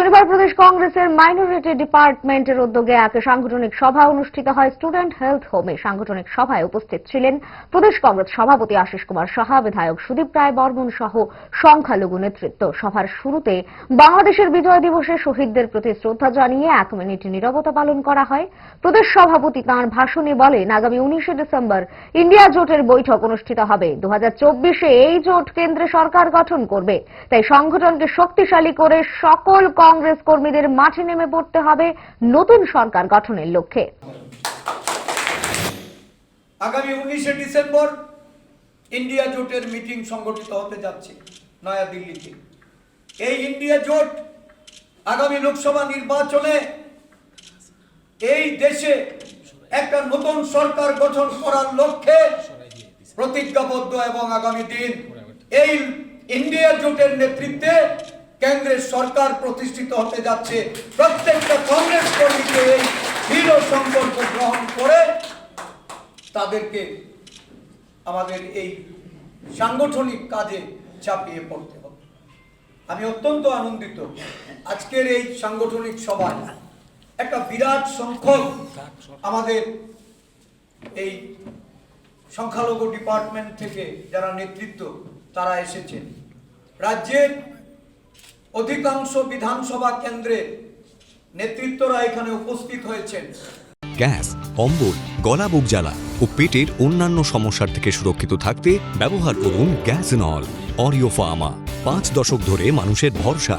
শনিবার প্রদেশ কংগ্রেসের মাইনরিটি ডিপার্টমেন্টের উদ্যোগে এক সাংগঠনিক সভা অনুষ্ঠিত হয় স্টুডেন্ট হেলথ হোমে। সাংগঠনিক সভায় উপস্থিত ছিলেন প্রদেশ কংগ্রেস সভাপতি আশিস কুমার সাহা, বিধায়ক সুদীপ রায় বর্মন সহ সংখ্যালঘু নেতৃত্ব। সভার শুরুতে বাংলাদেশের বিজয় দিবসে শহীদদের প্রতি শ্রদ্ধা জানিয়ে এক মিনিট নীরবতা পালন করা হয়। প্রদেশ সভাপতি তাঁর ভাষণে বলেন, আগামী উনিশে ডিসেম্বর ইন্ডিয়া জোটের বৈঠক অনুষ্ঠিত হবে। দু চব্বিশে এই জোট কেন্দ্রে সরকার গঠন করবে। তাই সংগঠনকে শক্তিশালী করে সকল কংগ্রেস কর্মীদের মাঠে নেমে পড়তে হবে নতুন সরকার গঠনের লক্ষ্যে। আগামী উনিশে ডিসেম্বর ইন্ডিয়া জোটের মিটিং সংগঠিত হতে যাচ্ছে নয়াদিল্লিতে। এই ইন্ডিয়া জোট আগামী লোকসভা নির্বাচনে এই দেশে একটা নতুন সরকার গঠন করার লক্ষ্যে প্রতিজ্ঞাবদ্ধ এবং আগামী দিন এই ইন্ডিয়া জোটের নেতৃত্বে কেন্দ্রের সরকার প্রতিষ্ঠিত হতে যাচ্ছে। প্রত্যেকটা কংগ্রেস কর্মীকে এই দৃঢ় সংকল্প গ্রহণ করে তাদেরকে আমাদের এই সাংগঠনিক কাজে চাপিয়ে পড়তে হবে। আমি অত্যন্ত আনন্দিত আজকের এই সাংগঠনিক সভায় একটা বিরাট সংখ্যক আমাদের এই সংখ্যালঘু ডিপার্টমেন্ট থেকে যারা নেতৃত্ব, তারা এসেছেন। রাজ্যের অধিকাংশ বিধানসভা কেন্দ্রে নেতৃত্বরা এখানে উপস্থিত হয়েছেন। গ্যাস অম্বল গলা বুক জ্বালা ও পেটের অন্যান্য সমস্যার থেকে সুরক্ষিত থাকতে ব্যবহার করুন গ্যাস নল, অরিও ফার্মা। পাঁচ দশক ধরে মানুষের ভরসা।